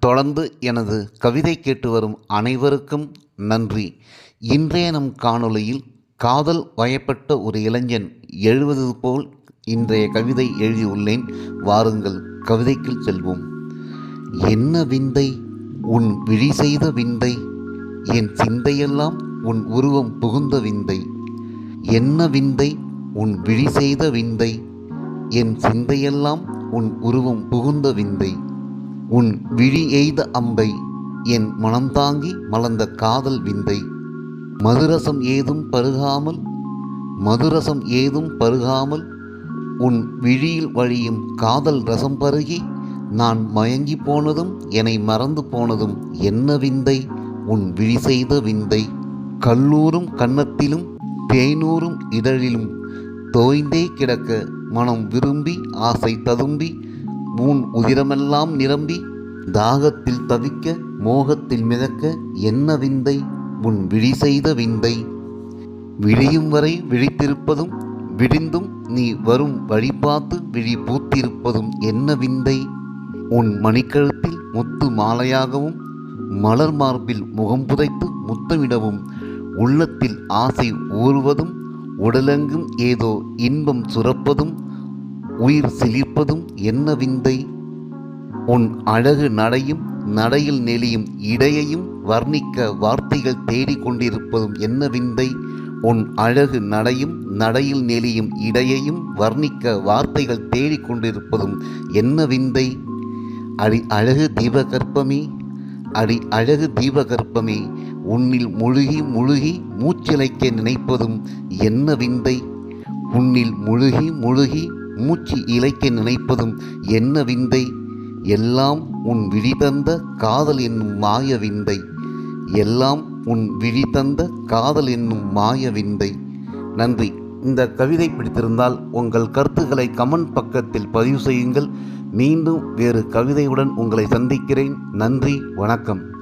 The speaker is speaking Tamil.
தொடர்ந்து எனது கவிதை கேட்டு வரும் அனைவருக்கும் நன்றி. இன்றைய நம் காணொளியில் காதல் வயப்பட்ட ஒரு இளைஞன் எழுவது போல் இன்றைய கவிதை எழுதியுள்ளேன். வாருங்கள் கவிதைக்குள் செல்வோம். என்ன விந்தை? உன் விழி செய்த விந்தை? என் சிந்தையெல்லாம் உன் உருவம் புகுந்த விந்தை? என்ன விந்தை? உன் விழி செய்த விந்தை? என் சிந்தையெல்லாம் உன் உருவம் புகுந்த விந்தை? உன் விழி எய்த அம்பை என் மனம் தாங்கி மலர்ந்த காதல் விந்தை. மதுரசம் ஏதும் பருகாமல் மதுரசம் ஏதும் பருகாமல் உன் விழியில் வழியும் காதல் ரசம் பருகி நான் மயங்கி போனதும் என்னை மறந்து போனதும் என்ன விந்தை? உன் விழி செய்த விந்தை. கல்லூரும் கன்னத்திலும் தேனூரும் இதழிலும் தோய்ந்தே கிடக்க மனம் விரும்பி ஆசை ததும்பி ஊன் உதிரமெல்லாம் நிரம்பி தாகத்தில் தவிக்க மோகத்தில் மிதக்க என்ன விந்தை? உன் விழி செய்த விந்தை. விழியும் வரை விழித்திருப்பதும் விடிந்தும் நீ வரும் வழி பார்த்து விழி பூத்திருப்பதும் என்ன விந்தை? உன் மணிக்கழுத்தில் முத்து மாலையாகவும் மலர் மார்பில் முகம் புதைத்து முத்தமிடவும் உள்ளத்தில் ஆசை ஊறுவதும் உடலெங்கும் ஏதோ இன்பம் சுரப்பதும் உயிர் சிலிர்ப்பதும் என்ன விந்தை? உன் அழகு நடையும் நடையில் நெளியும் இடையையும் வர்ணிக்க வார்த்தைகள் தேடிக்கொண்டிருப்பதும் என்ன விந்தை? உன் அழகு நடையும் நடையில் நெளியும் இடையையும் வர்ணிக்க வார்த்தைகள் தேடிக்கொண்டிருப்பதும் என்ன விந்தை? அடி அழகு தீபகற்பமே அடி அழகு தீபகற்பமே உன்னில் முழுகி முழுகி மூச்சிலைக்க நினைப்பதும் என்ன விந்தை? உன்னில் முழுகி முழுகி மூச்சு இழைக்க நினைப்பதும் என்ன விந்தை? எல்லாம் உன் விழி தந்த காதல் என்னும் மாய விந்தை. எல்லாம் உன் விழி தந்த காதல் என்னும் மாய விந்தை. நன்றி. இந்த கவிதை பிடித்திருந்தால் உங்கள் கருத்துக்களை கமெண்ட் பக்கத்தில் பதிவு செய்யுங்கள். மீண்டும் வேறு கவிதையுடன் உங்களை சந்திக்கிறேன். நன்றி. வணக்கம்.